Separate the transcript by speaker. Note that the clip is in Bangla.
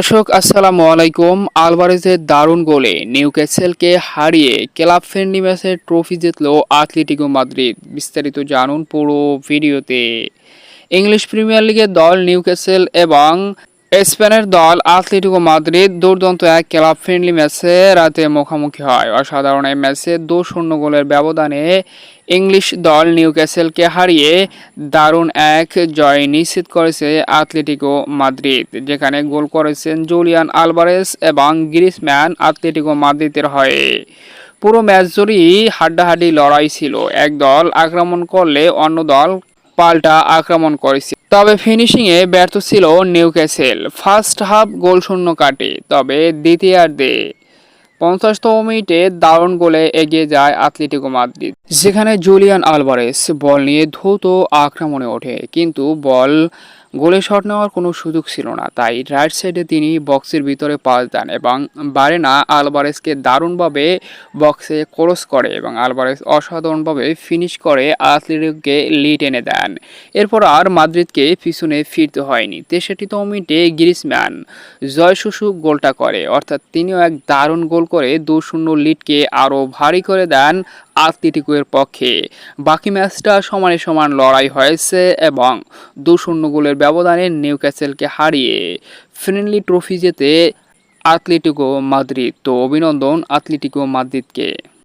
Speaker 1: দর্শক, আসসালামু আলাইকুম। আলভারেজের দারুণ গোলে নিউ নিউক্যাসেলকে হারিয়ে ক্লাব ফ্রেন্ডলি ম্যাচে ট্রফি জিতল আথলেটিকো মাদ্রিদ। বিস্তারিত জানুন পুরো ভিডিওতে। ইংলিশ প্রিমিয়ার লিগের দল নিউ ক্যাসেল এবং স্পেনের দল আতলেটিকো মাদ্রিদ দুর্দান্ত এক ক্লাব ফ্রেন্ডলি ম্যাচে রাতে মুখোমুখি হয়। অসাধারণ এই ম্যাচে দু শূন্য গোলের ব্যবধানে ইংলিশ দল নিউ ক্যাসেলকে হারিয়ে দারুণ এক জয় নিশ্চিত করেছে আতলেটিকো মাদ্রিদ, যেখানে গোল করেছেন জুলিয়ান আলভারেস এবং গ্রিসম্যান আতলেটিকো মাদ্রিদের হয়ে। পুরো ম্যাচ জুড়েই হাড্ডাহাড্ডি লড়াই ছিল। এক দল আক্রমণ করলে অন্য দল পাল্টা আক্রমণ করেছে। তবে ফিনিশিংয়ে ব্যর্থ ছিল নিউক্যাসেল। ফার্স্ট হাফ গোল শূন্য কাটে, তবে দ্বিতীয়ার্ধে পঞ্চাশতম মিনিটে দারুণ গোলে এগিয়ে যায় আতলেটিকো মাদ্রিদ। যেখানে জুলিয়ান আলভারেস বল নিয়ে ধৌত আক্রমণে ওঠে, কিন্তু বল গোলে শট নেওয়ার কোনো সুযোগ ছিল না। তাই রাইট সাইডে তিনি বক্সের ভিতরে পাস দেন এবং বারেনা আলভারেসকে দারুণভাবে বক্সে ক্রস করে এবং আলভারেস অসাধারণভাবে ফিনিশ করে আতলেটিকোকে লিড এনে দেন। এরপর আর মাদ্রিদকে পিছনে ফিরতে হয়নি। তেষট্টিতম মিনিটে গ্রিসম্যান জয় শুশু গোলটা করে, অর্থাৎ তিনিও এক দারুণ গোল করে দু শূন্য লিডকে আরও ভারী করে দেন আতলেটিকোর পক্ষে। বাকি ম্যাচটা সমানে সমান লড়াই হয়েছে এবং দু গোলের ব্যবধানে নিউক্যাসেলকে হারিয়ে ফ্রেন্ডলি ট্রফি জেতে আতলেটিকো মাদ্রিদ। তো অভিনন্দন আতলেটিকো মাদ্রিদকে।